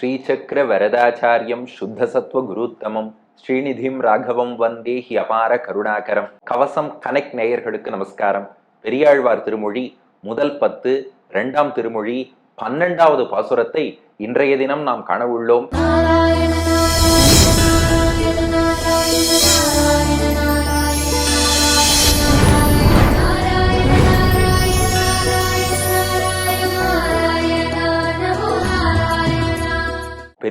ஸ்ரீசக்கர வரதாச்சாரியம் சுத்த குருத்தமம். ஸ்ரீநிதிம் ராகவம் வந்தே ஹி அபார கருணாகரம். கவசம் கனெக்ட் நேயர்களுக்கு நமஸ்காரம். பெரியாழ்வார் திருமொழி முதல் பத்து இரண்டாம் திருமொழி பன்னெண்டாவது பாசுரத்தை இன்றைய தினம் நாம் காணவுள்ளோம்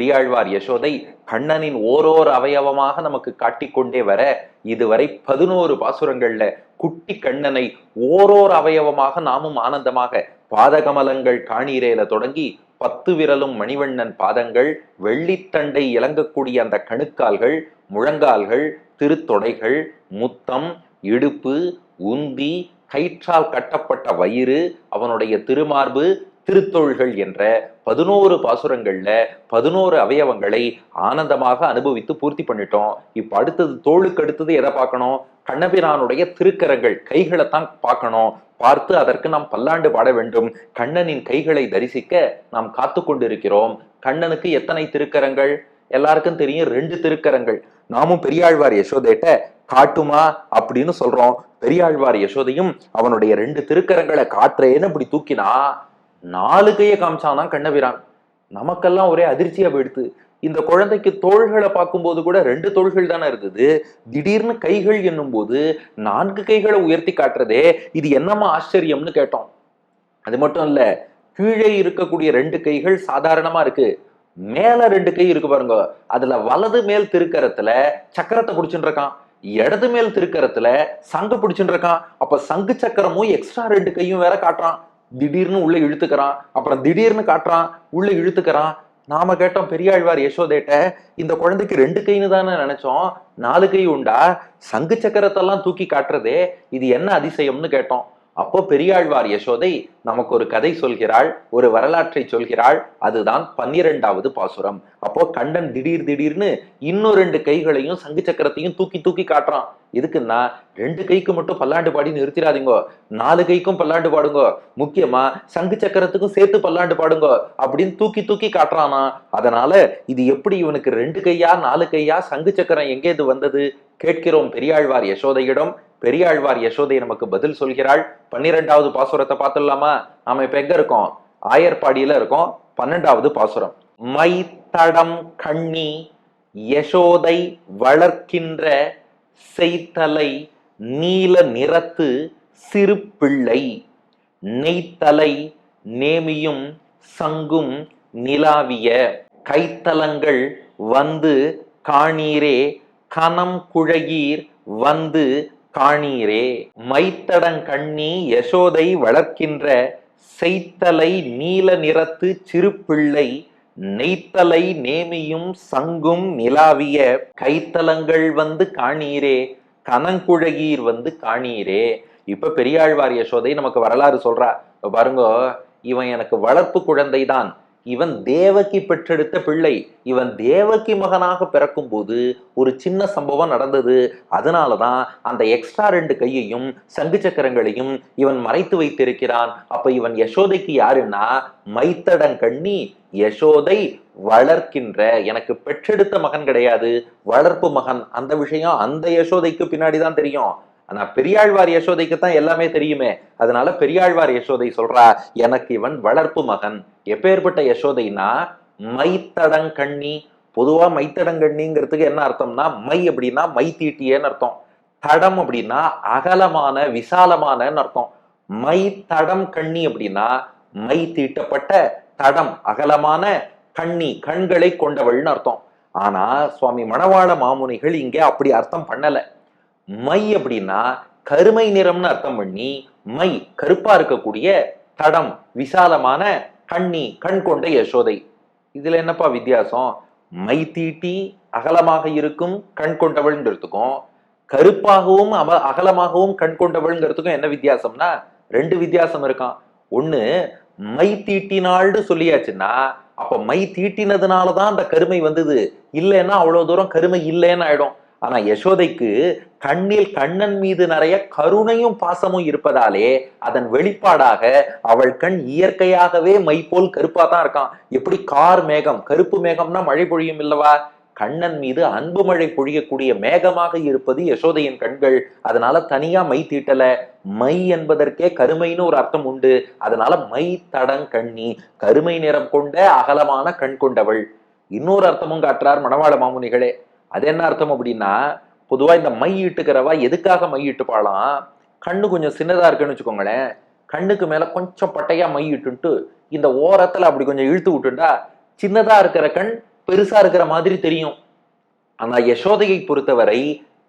பெரியாழ்வார் யசோதை கண்ணனின் ஓரோர் அவயவமாக நமக்கு காட்டிக்கொண்டே வர இதுவரை பதினோரு பாசுரங்கள்ல குட்டி கண்ணனை ஓரோர் அவயவமாக நாமும் ஆனந்தமாக பாதகமலங்கள் காணீரேல தொடங்கி பத்து விரலும் மணிவண்ணன் பாதங்கள் வெள்ளித்தண்டை இலங்கக்கூடிய அந்த கணுக்கால்கள் முழங்கால்கள் திருத்தொடைகள் முத்தம் இடுப்பு உந்தி கயிற்றால் கட்டப்பட்ட வயிறு அவனுடைய திருமார்பு திருத்தொள்கள் என்ற பதினோரு பாசுரங்கள்ல பதினோரு அவயவங்களை ஆனந்தமாக அனுபவித்து பூர்த்தி பண்ணிட்டோம். இப்ப அடுத்தது தோளுக்கு அடுத்தது எதை பார்க்கணும்? கண்ணபிரானுடைய திருக்கரங்கள் கைகளைத்தான் பார்க்கணும். பார்த்து அதற்கு நாம் பல்லாண்டு பாட வேண்டும். கண்ணனின் கைகளை தரிசிக்க நாம் காத்து கொண்டிருக்கிறோம். கண்ணனுக்கு எத்தனை திருக்கரங்கள்? எல்லாருக்கும் தெரியும் ரெண்டு திருக்கரங்கள். நாமும் பெரியாழ்வார் யசோதேட்ட காட்டுமா அப்படின்னு சொல்றோம். பெரியாழ்வார் யசோதையும் அவனுடைய ரெண்டு திருக்கரங்களை காட்டுறேன்னு இப்படி தூக்கினா நாலு கையை காமிச்சானா கண்ணபிரான்? நமக்கெல்லாம் ஒரே அதிர்ச்சியா போயிடுத்து. இந்த குழந்தைக்கு தோள்களை பார்க்கும்போது கூட ரெண்டு தோள்கள் தானே இருந்தது திடீர்னு கைகள் என்னும் போது நான்கு கைகளை உயர்த்தி காட்டுறதே இது என்னம்மா ஆச்சரியம்னு கேட்டோம். அது மட்டும் இல்ல கீழே இருக்கக்கூடிய ரெண்டு கைகள் சாதாரணமா இருக்கு. மேல ரெண்டு கை இருக்கு பாருங்க. அதுல வலது மேல் திருக்கரத்துல சக்கரத்தை பிடிச்சுட்டு இருக்கான் இடது மேல் திருக்கரத்துல சங்கு பிடிச்சுட்டு இருக்கான் அப்ப சங்கு சக்கரமும் எக்ஸ்ட்ரா ரெண்டு கையும் வேற காட்டுறான். திடீர்னு உள்ள இழுத்துக்கிறான். அப்புறம் திடீர்னு காட்டுறான் உள்ள இழுத்துக்கிறான். நாம கேட்டோம் பெரியாழ்வார் யசோதேட்ட இந்த குழந்தைக்கு ரெண்டு கைன்னு தானே நினைச்சோம். நாலு கை உண்டா? சங்கு சக்கரத்தெல்லாம் தூக்கி காட்டுறதே இது என்ன அதிசயம்னு கேட்டோம். அப்போ பெரியாழ்வார் யசோதை நமக்கு ஒரு கதை சொல்கிறாள் ஒரு வரலாற்றை சொல்கிறாள் அதுதான் பன்னிரெண்டாவது பாசுரம். அப்போ கண்டன் திடீர் திடீர்னு இன்னும் ரெண்டு கைகளையும் சங்கு சக்கரத்தையும் தூக்கி தூக்கி காட்டுறான். எதுக்குன்னா ரெண்டு கைக்கு மட்டும் பல்லாண்டு பாடி நிறுத்திடாதீங்க நாலு கைக்கும் பல்லாண்டு பாடுங்க முக்கியமா சங்கு சக்கரத்துக்கும் சேர்த்து பல்லாண்டு பாடுங்க அப்படின்னு தூக்கி தூக்கி காட்டுறானா. அதனால இது எப்படி இவனுக்கு ரெண்டு கையா நாலு கையா சங்கு சக்கரம் எங்கே இது வந்தது? கேட்கிறோம் பெரியாழ்வார் யசோதையிடம். பெரியாழ்வார் யசோதை நமக்கு பதில் சொல்கிறாள். பன்னிரெண்டாவது பாசுரத்தை பார்த்துடலாமா? நாம இப்ப எங்க இருக்கோம்? ஆயர்பாடியில இருக்கோம். பன்னெண்டாவது பாசுரம். மை தடம் கண்ணி யசோதை வளர்க்கின்ற செய்தலை நீல நிறத்து சிறு பிள்ளை நெய்த்தலை நேமியும் சங்கும் நிலாவிய. கைத்தலங்கள் வந்து காணீரே. கனம் குழகீர் வந்து காணீரே மைத்தடங்கண்ணி யசோதை வளர்க்கின்ற செய்த்தலை நீல நிறத்து சிறு பிள்ளை நெய்த்தலை நேமியும் சங்கும் நிலாவிய கைத்தலங்கள் வந்து காணீரே கனங்குழகீர் வந்து காணீரே. இப்ப பெரியாழ்வார் யசோதை நமக்கு வரலாறு சொல்றா. பாருங்க இவன் எனக்கு வளர்ப்பு குழந்தை தான் இவன் தேவகி பெற்றெடுத்த பிள்ளை. இவன் தேவகி மகனாக பிறக்கும் போது ஒரு சின்ன சம்பவம் நடந்தது. அதனாலதான் அந்த எக்ஸ்ட்ரா ரெண்டு கையையும் சங்கு சக்கரங்களையும் இவன் மறைத்து வைத்திருக்கிறான். அப்ப இவன் யசோதைக்கு யாருன்னா மைத்தடங்கண்ணி யசோதை வளர்க்கின்ற எனக்கு பெற்றெடுத்த மகன் கிடையாது. வளர்ப்பு மகன். அந்த விஷயம் அந்த யசோதைக்கு பின்னாடி தான் தெரியும். ஆனா பெரியாழ்வார் யசோதைக்கு தான் எல்லாமே தெரியுமே. அதனால பெரியாழ்வார் யசோதை சொல்றா எனக்கு இவன் வளர்ப்பு மகன். எப்பேற்பட்ட யசோதைனா மைத்தடங்கண்ணி. பொதுவா மைத்தடங்கண்ணிங்கிறதுக்கு என்ன அர்த்தம்னா மை அப்படின்னா மை தீட்டியேன்னு அர்த்தம். தடம் அப்படின்னா அகலமான விசாலமானன்னு அர்த்தம். மை தடம் கண்ணி அப்படின்னா மை தீட்டப்பட்ட தடம் அகலமான கண்ணி கண்களை கொண்டவள்னு அர்த்தம். ஆனா சுவாமி மணவாள மாமுனிகள் இங்கே அப்படி அர்த்தம் பண்ணலை. மை அப்படின்னா கருமை நிறம்னு அர்த்தம் பண்ணி மை கருப்பா இருக்கக்கூடிய தடம் விசாலமான கண்ணி கண் கொண்ட யசோதை. இதுல என்னப்பா வித்தியாசம்? மை தீட்டி அகலமாக இருக்கும் கண் கொண்டவள்ங்கிறதுக்கும் கருப்பாகவும் அவ அகலமாகவும் கண் கொண்டவள்ங்கிறதுக்கும் என்ன வித்தியாசம்னா ரெண்டு வித்தியாசம் இருக்கான் ஒண்ணு மை தீட்டினாள்னு சொல்லியாச்சுன்னா அப்ப மை தீட்டினதுனாலதான் அந்த கருமை வந்தது. இல்லைன்னா அவ்வளவு தூரம் கருமை இல்லைன்னு ஆயிடும். ஆனா யசோதைக்கு கண்ணில் கண்ணன் மீது நிறைய கருணையும் பாசமும் இருப்பதாலே அதன் வெளிப்பாடாக அவள் கண் இயற்கையாகவே மை போல் கருப்பா தான் இருக்கான். எப்படி கார் மேகம் கருப்பு மேகம்னா மழை பொழியும் இல்லவா? கண்ணன் மீது அன்பு மழை பொழியக்கூடிய மேகமாக இருப்பது யசோதையின் கண்கள். அதனால தனியா மை தீட்டல. மை என்பதற்கே கருமைன்னு ஒரு அர்த்தம் உண்டு. அதனால மை தடங் கண்ணி கருமை நிறம் கொண்ட அகலமான கண் கொண்டவள். இன்னொரு அர்த்தமும் காட்டுறார் மணவாள மாமுனிகளே. அது என்ன அர்த்தம் அப்படின்னா பொதுவாக இந்த மை இட்டுக்கிறவா எதுக்காக மை இட்டுப்பாளாம் கண்ணு கொஞ்சம் சின்னதா இருக்குன்னு வச்சுக்கோங்களேன். கண்ணுக்கு மேல கொஞ்சம் பட்டையாக மை இட்டுன்ட்டு இந்த ஓரத்துல அப்படி கொஞ்சம் இழுத்து விட்டுண்டா சின்னதா இருக்கிற கண் பெருசா இருக்கிற மாதிரி தெரியும். ஆனால் யசோதையை பொறுத்தவரை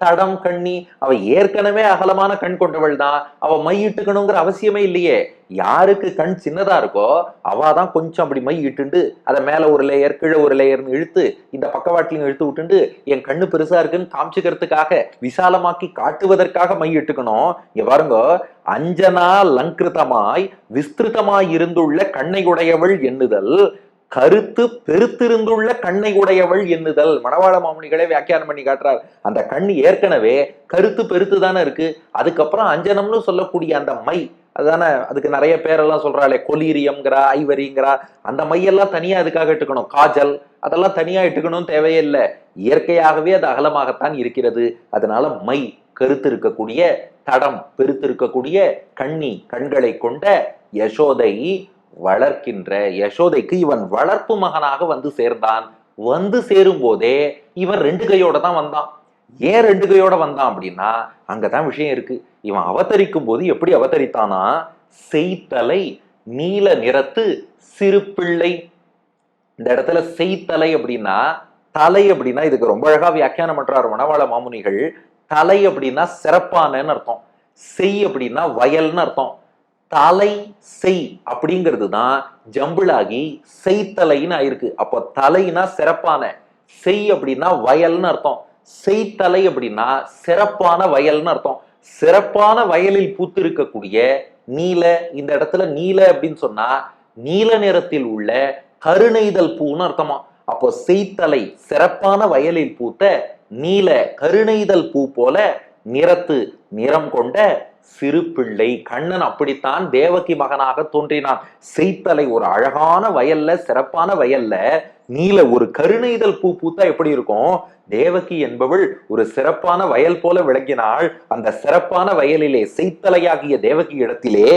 தடம் கண்ணி அவ ஏற்கனவே அகலமான கண் கொண்டவள் தான். அவ மை இட்டுக்கணுங்கிற அவசியமே இல்லையே. யாருக்கு கண் சின்னதா இருக்கோ அவ தான் கொஞ்சம் அப்படி மை இட்டுண்டு அதை மேல ஒரு லேயர் கீழே ஒரு லேயர்னு இழுத்து இந்த பக்கவாட்டிலையும் இழுத்து விட்டுண்டு என் கண்ணு பெருசா இருக்குன்னு காமிச்சுக்கிறதுக்காக விசாலமாக்கி காட்டுவதற்காக மை இட்டுக்கணும். இங்க பாருங்க அஞ்சனா லங்கிருதமாய் விஸ்திருதமாய் இருந்துள்ள கண்ணை உடையவள் எண்ணுதல் கருத்து பெருத்திருந்துள்ள கண்ணை உடையவள் எண்ணுதல். மணவாள மாமுனிகளே வியாக்கியானம் பண்ணி காட்டுறார். அந்த கண் ஏற்கனவே கருத்து பெருத்து தானே இருக்கு. அதுக்கப்புறம் அஞ்சனம்னு சொல்லக்கூடிய அந்த மை அதுதானே அதுக்கு நிறைய பேரெல்லாம் சொல்றாளே கொலீரியம்ங்கிறா ஐவரிங்கிறா அந்த மையெல்லாம் தனியா அதுக்காக இட்டுக்கணும்? காஜல் அதெல்லாம் தனியா இட்டுக்கணும் தேவையே இல்லை. இயற்கையாகவே அது அகலமாகத்தான் இருக்கிறது. அதனால மை கருத்து இருக்கக்கூடிய தடம் பெருத்து இருக்கக்கூடிய கண்ணி கண்களை கொண்ட யசோதை வளர்க்கின்ற யசோதைக்கு இவன் வளர்ப்பு மகனாக வந்து சேர்ந்தான். வந்து சேரும் போதே இவன் ரெண்டு கையோட தான் வந்தான். ஏன் ரெண்டு கையோட வந்தான் அப்படின்னா அங்கதான் விஷயம் இருக்கு. இவன் அவதரிக்கும் போது எப்படி அவதரித்தானா? செய்தலை நீல நிறத்து சிறு பிள்ளை. இந்த இடத்துல செய்தலை அப்படின்னா தலை அப்படின்னா இதுக்கு ரொம்ப அழகா வியாக்கியானம் பண்றாரு மணவாள மாமுனிகள். தலை அப்படின்னா சிறப்பானன்னு அர்த்தம். செய் அப்படின்னா வயல்னு அர்த்தம். தலை செய் அப்படிங்கிறது தான் ஜம்பிளாகி செய்தலைன்னு ஆயிருக்கு. அப்போ தலைனா சிறப்பான செய் அப்படின்னா வயல்னு அர்த்தம். செய்தலை அப்படின்னா சிறப்பான வயல்னு அர்த்தம். சிறப்பான வயலில் பூத்து இருக்கக்கூடிய நீல இந்த இடத்துல நீல அப்படின்னு சொன்னா நீல நிறத்தில் உள்ள கருணைதல் பூன்னு அர்த்தமா. அப்போ செய்தலை சிறப்பான வயலில் பூத்த நீல கருணைதல் பூ போல நிறத்து நிறம் கொண்ட சிறு பிள்ளை கண்ணன் அப்படித்தான் தேவகி மகனாக தோன்றினான். செய்தலை ஒரு அழகான வயல்ல சிறப்பான வயல்ல நீல ஒரு கருணைதல் பூ பூத்தா எப்படி இருக்கும்? தேவகி என்பவள் ஒரு சிறப்பான வயல் போல விளங்கினாள். அந்த சிறப்பான வயலிலே செய்தலையாகிய தேவகி இடத்திலே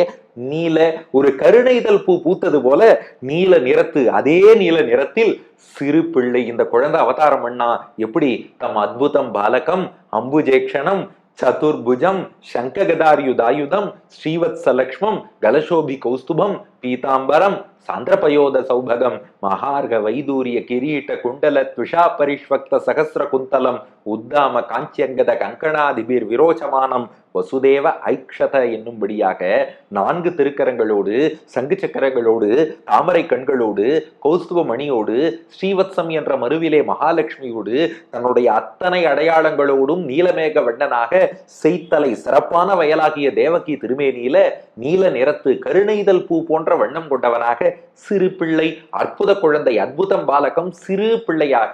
நீல ஒரு கருணைதல் பூ பூத்தது போல நீல நிறத்து அதே நீல நிறத்தில் சிறு பிள்ளை இந்த குழந்தை அவதாரம் பண்ணா எப்படி? தம் அத்புதம் பாலகம் அம்புஜேக்ஷணம் சதுர்புஜம் சங்ககதாரியுதாயுதம் ஸ்ரீவத்சலக்ஷ்மம் கலசோபி கௌஸ்துபம் பீதாம்பரம் சாந்திரபயோத சௌபகம் மகார்க வைதூரிய கிரீட்ட குண்டல த்விஷா பரிஷ்வக்த சகசிர குந்தலம் உத்தாம காஞ்சியங்கத கங்கணாதிபீர் விரோச்சமானம் வசுதேவ ஐக்ஷத என்னும்படியாக நான்கு திருக்கரங்களோடு சங்கு சக்கரங்களோடு தாமரை கண்களோடு கௌஸ்துவ மணியோடு ஸ்ரீவத்சம் என்ற மருவிலே மகாலட்சுமியோடு தன்னுடைய அத்தனை அடையாளங்களோடும் நீலமேக வண்ணனாக செய்தலை சிறப்பான வயலாகிய தேவகி திருமேனியில நீல நிறத்து கருணைதல் பூ போன்ற வண்ணம் கொண்டவனாக சிறு பிள்ளை அற்புத குழந்தை அற்புதம் பாலகம் சிறு பிள்ளையாக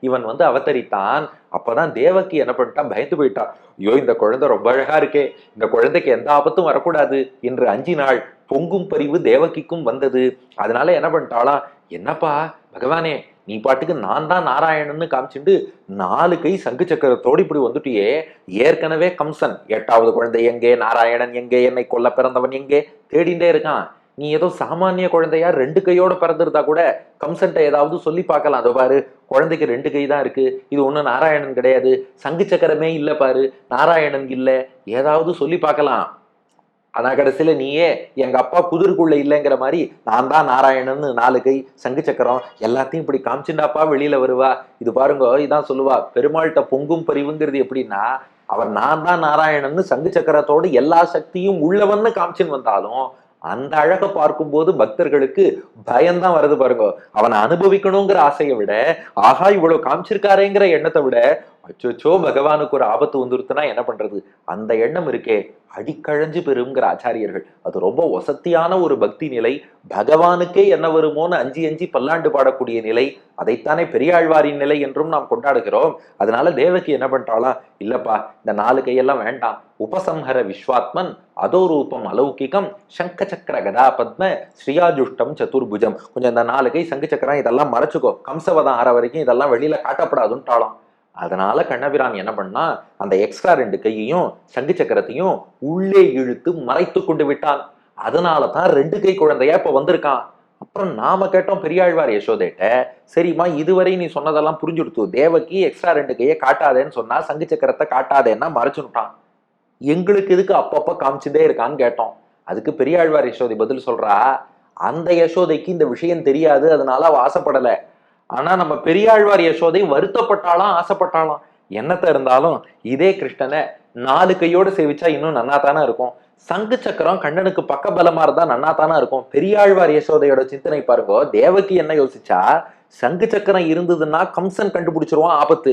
இவன் வந்து அவதரித்தான். அப்பதான் தேவகி என்ன பண்ணிட்டான் பயந்து போயிட்டான் ஐயோ இந்த குழந்தை ரொம்ப அழகா இருக்கே. இந்த குழந்தைக்கு எந்த ஆபத்தும் வரக்கூடாது என்று நாள் பொங்கும் பரிவு தேவகிக்கும் வந்தது. அதனால என்ன பண்ணிட்டாளா? என்னப்பா பகவானே நீ பாட்டுக்கு நான் தான் நாராயணன்னு காமிச்சுண்டு நாலு கை சங்கு சக்கரத்தோடு இப்படி வந்துட்டியே. ஏற்கனவே கம்சன் எட்டாவது குழந்தை எங்கே? நாராயணன் எங்கே? என்னை கொல்ல பிறந்தவன் எங்கே? தேடிண்டே இருக்கான். நீ ஏதோ சாமானிய குழந்தையா ரெண்டு கையோட பிறந்திருந்தா கூட கம்சன்ட்ட ஏதாவது சொல்லி பார்க்கலாம். அதோ பாரு குழந்தைக்கு ரெண்டு கை தான் இருக்கு. இது ஒன்றும் நாராயணன் கிடையாது. சங்கு சக்கரமே இல்லை பாரு. நாராயணன் இல்லை. ஏதாவது சொல்லி பார்க்கலாம். ஆனா கடைசியில நீயே எங்க அப்பா குதிருக்குள்ள இல்லைங்கிற மாதிரி நான் தான் நாராயணன்னு நாலு கை சங்கு சக்கரம் எல்லாத்தையும் இப்படி காமிச்சுண்டாப்பா வெளியில வருவா. இது பாருங்க இதான் சொல்லுவா. பெருமாள்கிட்ட பொங்கும் பரிவுங்கிறது எப்படின்னா அவர் நான் தான் நாராயணன்னு சங்கு சக்கரத்தோட எல்லா சக்தியும் உள்ளவன்னு காமிச்சுன்னு வந்தாலும் அந்த அழகை பார்க்கும்போது பக்தர்களுக்கு பயம்தான் வருது பாருங்க. அவனை அனுபவிக்கணுங்கிற ஆசையை விட ஆஹா இவ்வளவு காமிச்சிருக்காரேங்கிற எண்ணத்தை விட அச்சோச்சோ பகவானுக்கு ஒரு ஆபத்து வந்துருத்துனா என்ன பண்றது? அந்த எண்ணம் இருக்கே. அடிக்கழஞ்சு பெறுங்கிற ஆச்சாரியர்கள். அது ரொம்ப வசத்தியான ஒரு பக்தி நிலை. பகவானுக்கே என்ன வருமோன்னு அஞ்சி அஞ்சி பல்லாண்டு பாடக்கூடிய நிலை. அதைத்தானே பெரியாழ்வாரின் நிலை என்றும் நாம் கொண்டாடுகிறோம். அதனால தேவகி என்ன பண்றாளா? இல்லப்பா இந்த நாலு கையெல்லாம் வேண்டாம். உபசம்ஹர விஸ்வாத்மன் அதோ ரூபம் அலௌகிகம் சங்க சக்கர கதா பத்ம ஸ்ரீயாஜுஷ்டம் சதுர்புஜம். கொஞ்சம் இந்த நாலு கை சங்கு சக்கரம் இதெல்லாம் மறைச்சுக்கோ. கம்சவதம் ஆற வரைக்கும் இதெல்லாம் வெளியில காட்டப்படாதுன்ட்டாளாம். அதனால கண்ணபிரான் என்ன பண்ணா அந்த எக்ஸ்ட்ரா ரெண்டு கையையும் சங்கு சக்கரத்தையும் உள்ளே இழுத்து மறைத்து கொண்டு விட்டான். அதனால தான் ரெண்டு கை குழந்தையா இப்ப வந்திருக்கான் அப்புறம் நாம கேட்டோம் பெரியாழ்வார் யசோதேட்ட சரிம்மா இதுவரை நீ சொன்னதெல்லாம் புரிஞ்சுடுத்து. தேவகி எக்ஸ்ட்ரா ரெண்டு கையை காட்டாதேன்னு சொன்னா சங்கு சக்கரத்தை காட்டாதேன்னா மறைச்சுட்டான் எங்களுக்கு இதுக்கு அப்பப்ப காமிச்சுட்டே இருக்கான்னு கேட்டோம். அதுக்கு பெரியாழ்வார் யசோதை பதில் சொல்றா அந்த யசோதைக்கு இந்த விஷயம் தெரியாது அதனால அவ ஆசைப்படலை. ஆனா நம்ம பெரியாழ்வார் யசோதை வருத்தப்பட்டாலாம் ஆசைப்பட்டாலாம் என்னத்த இருந்தாலும் இதே கிருஷ்ணனை நாலு கையோட சேவிச்சா இன்னும் நன்னா தானே இருக்கும். சங்கு சக்கரம் கண்ணனுக்கு பக்கபலமா இருந்தா நன்னா தானே இருக்கும். பெரியாழ்வார் யசோதையோட சிந்தனை பாருங்க தேவகி என்ன யோசிச்சா சங்கு சக்கரம் இருந்ததுன்னா கம்சன் கண்டுபிடிச்சிருவான் ஆபத்து.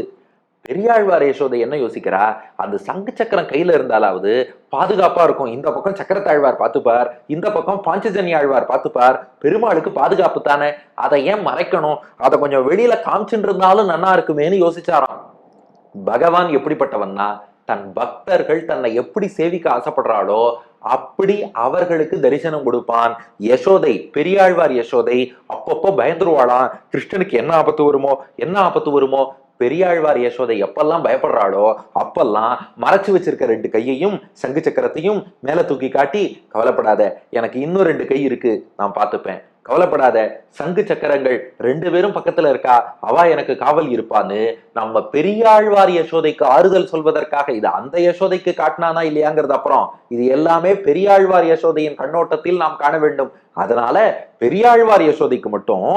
பெரியாழ்வார் யசோதை என்ன யோசிக்கிறா? அந்த சங்கு சக்கரம் கையில இருந்தாலாவது பாதுகாப்பா இருக்கும். இந்த பக்கம் சக்கரத்தாழ்வார் பார்த்துப்பார் இந்த பக்கம் பாஞ்சஜனி ஆழ்வார் பார்த்துப்பார். பெருமாளுக்கு பாதுகாப்பு தானே. அதை ஏன் மறைக்கணும்? அதை கொஞ்சம் வெளியில காமிச்சுட்டு இருந்தாலும் நன்னா இருக்குமேன்னு யோசிச்சாராம். பகவான் எப்படிப்பட்டவன்னா தன் பக்தர்கள் தன்னை எப்படி சேவிக்க ஆசைப்படுறாளோ அப்படி அவர்களுக்கு தரிசனம் கொடுப்பான். யசோதை பெரியாழ்வார் யசோதை அப்பப்போ பயந்துருவாளாம். கிருஷ்ணனுக்கு என்ன ஆபத்து வருமோ என்ன ஆபத்து வருமோ பெரியாழ்வார் யசோதை எப்பெல்லாம் பயப்படுறாளோ அப்பெல்லாம் மறைச்சு வச்சிருக்க ரெண்டு கையையும் சங்கு சக்கரத்தையும் மேல தூக்கி காட்டி கவலைப்படாத எனக்கு இன்னும் ரெண்டு கை இருக்கு. நான் பார்த்துப்பேன். கவலைப்படாத சங்கு சக்கரங்கள் ரெண்டு பேரும் பக்கத்துல இருக்கா? அவ எனக்கு காவல் இருப்பான்னு நம்ம பெரியாழ்வார் யசோதைக்கு ஆறுதல் சொல்வதற்காக இது அந்த யசோதைக்கு காட்டினானா இல்லையாங்கிறது அப்புறம் இது எல்லாமே பெரியாழ்வார் யசோதையின் கண்ணோட்டத்தில் நாம் காண வேண்டும். அதனால பெரியாழ்வார் யசோதைக்கு மட்டும்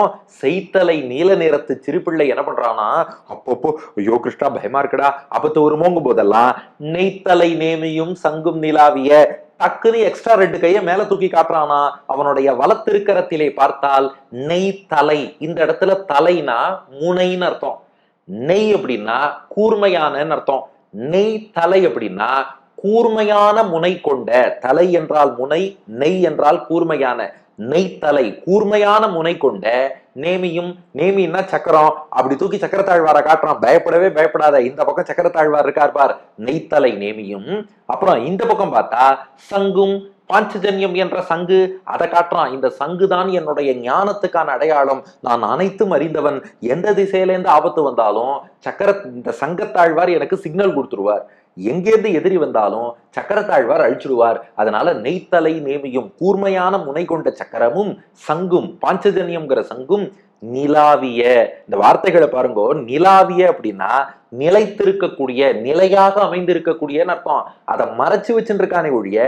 செய்தலை நீல நிறத்து சிறுபிள்ளை என்ன பண்றானா அப்பப்போ ஐயோ கிருஷ்ணா பயமா இருக்கடா அப்பத்து ஒரு மோங்கும் போதெல்லாம் நெய்த்தலை நேமியும் சங்கும் நிலாவிய டக்குன்னு எக்ஸ்ட்ரா ரெண்டு கையை மேல தூக்கி காட்டுறானா? அவனுடைய வலத்திருக்கரத்திலே பார்த்தால் நெய் தலை. இந்த இடத்துல தலைனா முனைன்னு அர்த்தம். நெய் அப்படின்னா கூர்மையானன்னு அர்த்தம். நெய் தலை அப்படின்னா கூர்மையான முனை கொண்ட தலை என்றால் முனை நெய் என்றால் கூர்மையான. நெய்த்தலை கூர்மையான முனை கொண்ட நேமியும் நேமின்னா சக்கரம். அப்படி தூக்கி சக்கரத்தாழ்வாரை காட்டுறான் பயப்படவே பயப்படாத இந்த பக்கம் சக்கரத்தாழ்வார் இருக்கார் பார். நெய்த்தலை நேமியும். அப்புறம் இந்த பக்கம் பார்த்தா சங்கும் பாஞ்சஜன்யம் என்ற சங்கு அதை காட்டுறான். இந்த சங்கு தான் என்னுடைய ஞானத்துக்கான அடையாளம். நான் அனைத்தும் அறிந்தவன். எந்த திசையிலேருந்து ஆபத்து வந்தாலும் சக்கர இந்த சங்கத்தாழ்வார் எனக்கு சிக்னல் கொடுத்துருவார். எங்கேருந்து எதிரி வந்தாலும் சக்கரத்தாழ்வார் அழிச்சிடுவார் அதனால நெய்த்தலை நேமியும் கூர்மையான முனை கொண்ட சக்கரமும் சங்கும் பாஞ்சஜன்யம்ங்கிற சங்கும் நிலாவிய இந்த வார்த்தைகளை பாருங்க நிலாவிய அப்படின்னா நிலைத்திருக்கக்கூடிய நிலையாக அமைந்திருக்கக்கூடியன்னு அர்த்தம். அதை மறைச்சு வச்சுருக்கானே ஒழிய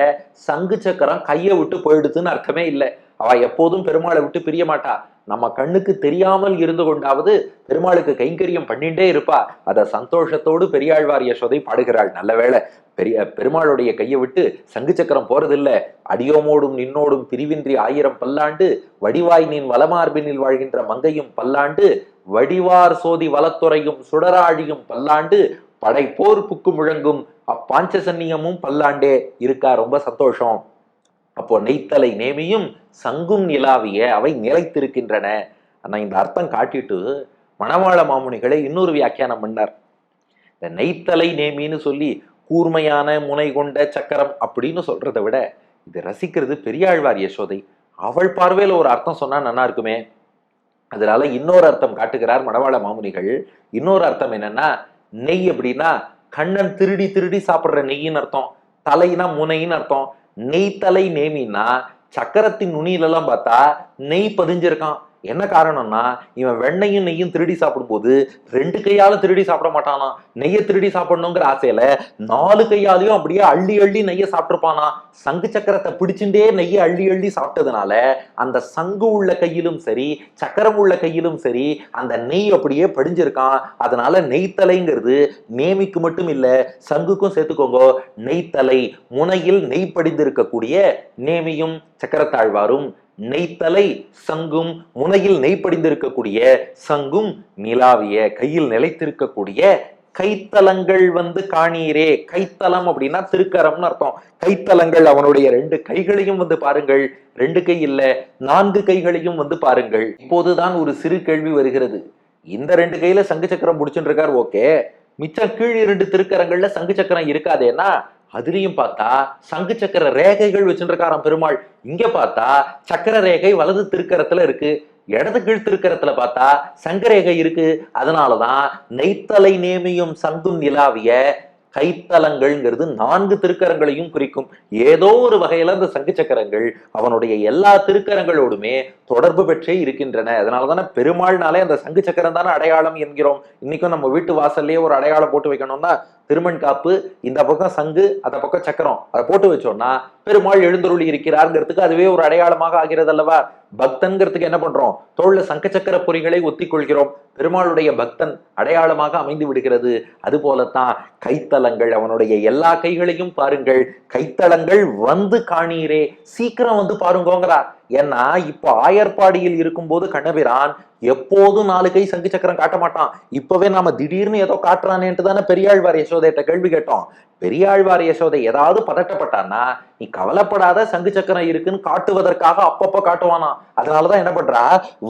சங்கு சக்கரம் கையை விட்டு போயிடுதுன்னு அர்த்தமே இல்லை. அவ எப்போதும் பெருமாளை விட்டு பிரிய மாட்டா. நம்ம கண்ணுக்கு தெரியாமல் இருந்து கொண்டாவது பெருமாளுக்கு கைங்கரியம் பண்ணிட்டே இருப்பா அத சந்தோஷத்தோடு பெரியாழ்வார் யசோதை பாடுகிறாள். நல்லவேளை பெரிய பெருமாளுடைய கையை விட்டு சங்கு சக்கரம் போறதில்ல. அடியோமோடும் நின்னோடும் பிரிவின்றி ஆயிரம் பல்லாண்டு வடிவாய் நின் வலமார்பினில் வாழ்கின்ற மங்கையும் பல்லாண்டு வடிவார் சோதி வலத்துறையும் சுடராழியும் பல்லாண்டு படைப்போர் புக்கு முழங்கும் அப்பாஞ்சசன்னியமும் பல்லாண்டே. இருக்கா? ரொம்ப சந்தோஷம். அப்போ நெய்த்தலை நேமியும் சங்கும் நிலாவிய அவை நிலைத்திருக்கின்றன ஆனால் இந்த அர்த்தம் காட்டிட்டு மணவாள மாமுனிகளை இன்னொரு வியாக்கியானம் பண்ணார். இந்த நெய்த்தலை நேமின்னு சொல்லி கூர்மையான முனை கொண்ட சக்கரம் அப்படின்னு சொல்றதை விட இது ரசிக்கிறது பெரியாழ்வார் யசோதை. அவள் பார்வையில் ஒரு அர்த்தம் சொன்னா நல்லா இருக்குமே. அதனால இன்னொரு அர்த்தம் காட்டுகிறார் மணவாள மாமுனிகள். இன்னொரு அர்த்தம் என்னன்னா நெய் அப்படின்னா கண்ணன் திருடி திருடி சாப்பிட்ற நெய்யின்னு அர்த்தம் தலைனா முனைன்னு அர்த்தம் நெய்த்தலை நேமின்னா சக்கரத்தின் நுனியிலெல்லாம் பார்த்தா நெய் பதிஞ்சிருக்கான் என்ன காரணம்னா இவன் வெண்ணையும் நெய்யும் திருடி சாப்பிடும்போது ரெண்டு கையால திருடி சாப்பிட மாட்டானா? நெய்யை திருடி சாப்பிடணுங்கிற ஆசையில நாலு கையாலையும் அப்படியே அள்ளி அள்ளி நெய்யை சாப்பிட்டுருப்பானா? சங்கு சக்கரத்தை பிடிச்சுட்டே நெய்யை அள்ளி அள்ளி சாப்பிட்டதுனால அந்த சங்கு உள்ள கையிலும் சரி சக்கரம் உள்ள கையிலும் சரி அந்த நெய் அப்படியே படிஞ்சிருக்கான். அதனால நெய்த்தலைங்கிறது நேமிக்கு மட்டும் இல்ல சங்குக்கும் சேர்த்துக்கோங்க நெய்த்தலை. முனையில் நெய் படிந்திருக்கக்கூடிய நேமியும் சக்கரத்தாழ்வாரும் நெய்த்தலை சங்கும் முனையில் நெய் படிந்திருக்கக்கூடிய சங்கும் நிலாவிய கையில் நிலைத்திருக்கக்கூடிய கைத்தலங்கள் வந்து காணீரே. கைத்தலம் அப்படின்னா திருக்கரம்னு அர்த்தம். கைத்தலங்கள் அவனுடைய ரெண்டு கைகளையும் வந்து பாருங்கள். ரெண்டு கை இல்ல நான்கு கைகளையும் வந்து பாருங்கள். இப்போதுதான் ஒரு சிறு கேள்வி வருகிறது. இந்த ரெண்டு கையில சங்கு சக்கரம் முடிச்சுட்டு இருக்கார் ஓகே. மிச்சம் கீழ் இரண்டு திருக்கரங்கள்ல சங்கு சக்கரம் இருக்காதேன்னா அதுலயும் பார்த்தா சங்கு சக்கர ரேகைகள் வச்சுருக்காராம் பெருமாள். இங்க பார்த்தா சக்கர ரேகை வலது திருக்கரத்துல இருக்கு. இடது கீழ் திருக்கரத்துல பார்த்தா சங்கரேகை இருக்கு. அதனாலதான் நெய்த்தலை நேமியும் சங்கும் நிலாவிய கைத்தலங்கள்ங்கிறது நான்கு திருக்கரங்களையும் குறிக்கும். ஏதோ ஒரு வகையில அந்த சங்கு சக்கரங்கள் அவனுடைய எல்லா திருக்கரங்களோடுமே தொடர்பு பெற்றே இருக்கின்றன. அதனாலதானே பெருமாள்னாலே அந்த சங்கு சக்கரம் தானே அடையாளம் என்கிறோம். இன்னைக்கும் நம்ம வீட்டு வாசல்லையே ஒரு அடையாளம் போட்டு வைக்கணும்னா திருமண் காப்பு இந்த பக்கம் சங்கு அந்த பக்கம் சக்கரம். அதை போட்டு வச்சோம்னா பெருமாள் எழுந்தருளி இருக்கிறாருங்கிறதுக்கு அதுவே ஒரு அடையாளமாக ஆகிறது அல்லவா பக்தன்கிறதுக்கு என்ன பண்றோம்? தோல்ல சங்க சக்கர பொறிகளை ஒத்திக் கொள்கிறோம் பெருமாளுடைய பக்தன் அடையாளமாக அமைந்து விடுகிறது. அது போலத்தான் கைத்தலங்கள் அவனுடைய எல்லா கைகளையும் பாருங்கள். கைத்தலங்கள் வந்து காணீரே. சீக்கிரம் வந்து பாருங்கோங்கிறார். ஏன்னா இப்போ ஆயர்பாடியில் இருக்கும்போது கண்ணபிரான் எப்போதும் நாலு கை சங்கு சக்கரம் காட்ட மாட்டான். இப்பவே நாம திடீர்னு ஏதோ காட்டுறானேன்ட்டு தானே பெரியாழ்வார் யசோதையிட்ட கேள்வி கேட்டோம். பெரியாழ்வார் யசோதை ஏதாவது பதட்டப்பட்டான்னா நீ கவலைப்படாத சங்கு சக்கரம் இருக்குன்னு காட்டுவதற்காக அப்பப்ப காட்டுவானா அதனாலதான் என்ன பண்றா?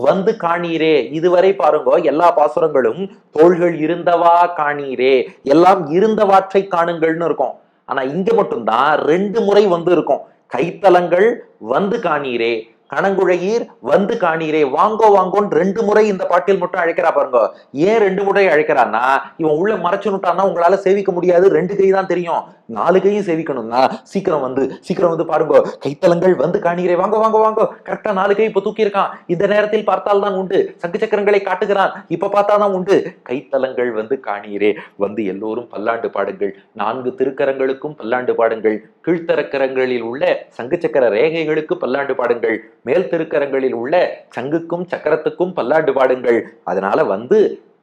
வந்து காணீரே இதுவரை பாருங்க எல்லா பாசுரங்களும் தோள்கள் இருந்தவா காணீரே எல்லாம் இருந்தவாற்றை காணுங்கள்னு இருக்கும். ஆனா இங்க மட்டும்தான் ரெண்டு முறை வந்து இருக்கும். கைத்தலங்கள் வந்து காணீரே கணங்குழையீர் வந்து காணீரே. வாங்கோ வாங்கோன்னு ரெண்டு முறை இந்த பாட்டில் மட்டும் அழைக்கிறா பாருங்க. ஏன் ரெண்டு முறை அழைக்கிறான்னா இவன் உள்ள மறைச்சுனுட்டான்னா உங்களால சேவிக்க முடியாது. ரெண்டு கை தான் தெரியும். நாலு கையும் சேவிக்கணும்னா சீக்கிரம் வந்து சீக்கிரம் வந்து பாருங்க. கைத்தலங்கள் வந்து காணீரே. வாங்க வாங்க வாங்க. கரெக்டா நாலு கை இப்ப தூக்கி இருக்கான் இந்த நேரத்தில் பார்த்தால் தான் உண்டு. சங்கு சக்கரங்களை காட்டுகிறான். இப்ப பார்த்தாதான் உண்டு. கைத்தலங்கள் வந்து காணீரே. வந்து எல்லோரும் பல்லாண்டு பாடுங்கள். நான்கு திருக்கரங்களுக்கும் பல்லாண்டு பாடுங்கள். கீழ்த்தரக்கரங்களில் உள்ள சங்கு சக்கர ரேகைகளுக்கு பல்லாண்டு பாடுங்கள். மேல் திருக்கரங்களில் உள்ள சங்குக்கும் சக்கரத்துக்கும் பல்லாண்டு பாடுங்கள். அதனால வந்து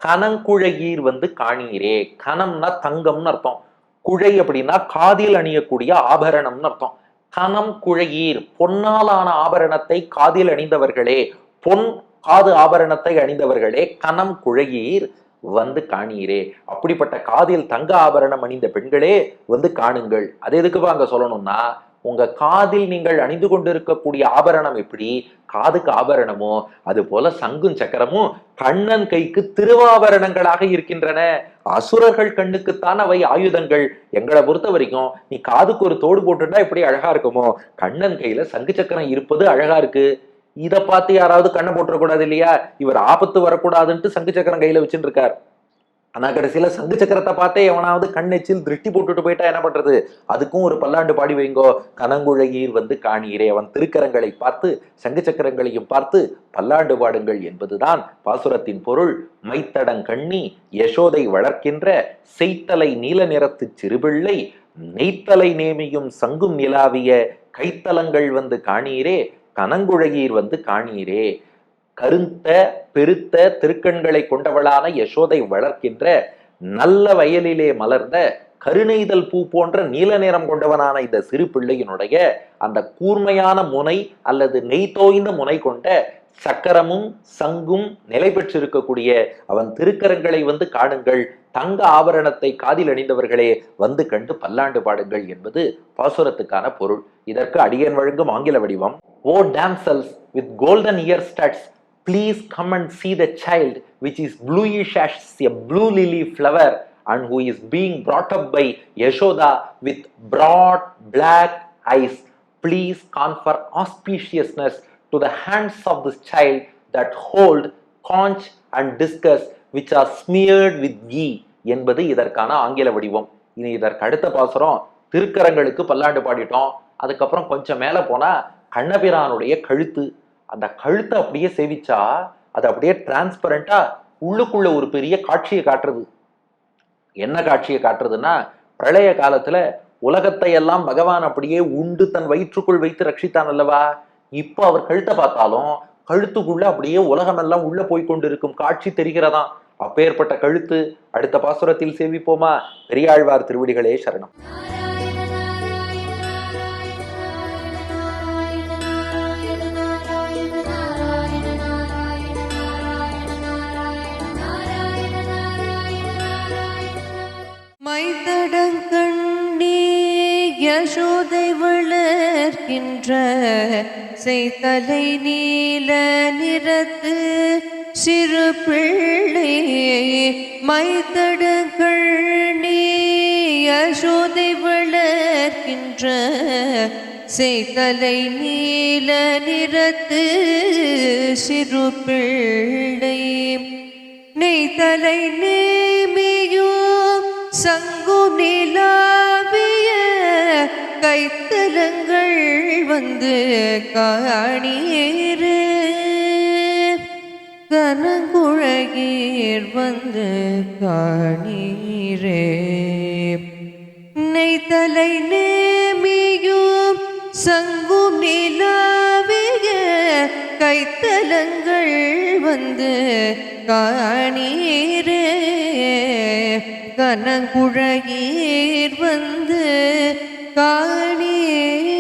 கனங்குழையீர் வந்து காணீரே. கனம்னா தங்கம்னு அர்த்தம். குழை அப்படின்னா காதில் அணியக்கூடிய ஆபரணம்னு அர்த்தம். கனம் குழையீர். பொன்னாலான ஆபரணத்தை காதில் அணிந்தவர்களே. பொன் காது ஆபரணத்தை அணிந்தவர்களே. கனம் குழையீர். வந்து காணீரே அப்படிப்பட்ட காதில் தங்க ஆபரணம் அணிந்த பெண்களே வந்து காணுங்கள். அது எதுக்குப்பா அங்க சொல்லணும்னா உங்க காதில் நீங்கள் அணிந்து கொண்டிருக்கக்கூடிய ஆபரணம் எப்படி? காதுக்கு ஆபரணமோ அது போல சங்கும் சக்கரமும் கண்ணன் கைக்கு திருவாபரணங்களாக இருக்கின்றன. அசுரர்கள் கண்ணுக்குத்தான் அவை ஆயுதங்கள். எங்களை பொறுத்த வரைக்கும் நீ காதுக்கு ஒரு தோடு போட்டுட்டா எப்படி அழகா இருக்குமோ? கண்ணன் கையில சங்கு சக்கரம் இருப்பது அழகா இருக்கு. இதை பார்த்து யாராவது கண்ணை போட்டுறக்கூடாது இல்லையா? இவர் ஆபத்து வரக்கூடாதுன்ட்டு சங்கு சக்கரம் கையில வச்சுட்டு இருக்காரு ஆனா கடைசியில சங்கு சக்கரத்தை பார்த்தே எவனாவது கண்ணெச்சில் திருஷ்டி போட்டுட்டு போயிட்டா என்ன பண்றது? அதுக்கும் ஒரு பல்லாண்டு பாடி வைங்கோ. கனங்குழையீர் வந்து காணீரே அவன் திருக்கரங்களை பார்த்து சங்கு சக்கரங்களையும் பார்த்து பல்லாண்டு பாடுங்கள் என்பதுதான் பாசுரத்தின் பொருள். மைத்தடங் கண்ணி யசோதை வளர்க்கின்ற செய்த்தலை நீல நிறத்து சிறுபிள்ளை நெய்த்தலை நேமியும் சங்கும் நிலாவிய கைத்தலங்கள் வந்து காணீரே கனங்குழகீர் வந்து காணீரே. கருத்த பெருத்த திருக்கண்களை கொண்டவளான யசோதை வளர்க்கின்ற நல்ல வயலிலே மலர்ந்த கருணைதல் பூ போன்ற நீல நிறம் கொண்டவனான இந்த சிறு பிள்ளையினுடைய அந்த கூர்மையான முனை அல்லது நெய் தோய்ந்த முனை கொண்ட சக்கரமும் சங்கும் நிலை பெற்றிருக்கக்கூடிய அவன் திருக்கரங்களை வந்து காணுங்கள். தங்க ஆபரணத்தை காதில் அணிந்தவர்களே வந்து கண்டு பல்லாண்டு பாடுங்கள் என்பது பாசுரத்துக்கான பொருள் இதற்கு அடியன் வழங்கும் ஆங்கில வடிவம் O damsels with golden ear studs please come and see the child which is bluish ash a blue lily flower and who is being brought up by Yashoda with broad black eyes please confer auspiciousness to the hands of this child that hold conch and discus which are smeared with ghee என்பது இதற்கான ஆங்கில வடிவம். இனி இதற்கு அடுத்த பாசுரம் திருக்கரங்களுக்கு பல்லாண்டு பாடிட்டோம். அதுக்கப்புறம் கொஞ்சம் மேலே போனால் கண்ணபிரானுடைய கழுத்து. அந்த கழுத்தை அப்படியே சேவிச்சா அது அப்படியே டிரான்ஸ்பரண்டா உள்ளுக்குள்ள ஒரு பெரிய காட்சியை காட்டுறது. என்ன காட்சியை காட்டுறதுன்னா பிரளய காலத்துல உலகத்தை எல்லாம் பகவான் அப்படியே உண்டு தன் வயிற்றுக்குள் வைத்து ரட்சித்தான் அல்லவா? இப்போ அவர் கழுத்தை பார்த்தாலும் கழுத்துக்குள்ள அப்படியே உலகமெல்லாம் உள்ள போய் கொண்டிருக்கும் காட்சி தெரிகிறதாம் அப்பேற்பட்ட கழுத்து அடுத்த பாசுரத்தில் சேவிப்போமா பெரியாழ்வார் திருவடிகளே சரணம். யசோதை வளர்கின்ற செய்தலை நீல நிறத்து சிறு பிள்ளை மைத்தடுகள் நீ யசோதை வளர்க்கின்ற செய்தலை நீல நிறத்து சிறு பிள்ளை. நெய்தலை நேமியும் சங்கு நிலாவிய கைத்தலங்கள் வந்து காணியேறு. கனங்குழகீர் வந்து காணீரே. நெய்தலை நேமியும் சங்கும் நிலாவிய கைத்தலங்கள் வந்து காணீரே. கனங்குழகீர் வந்து காணீர்.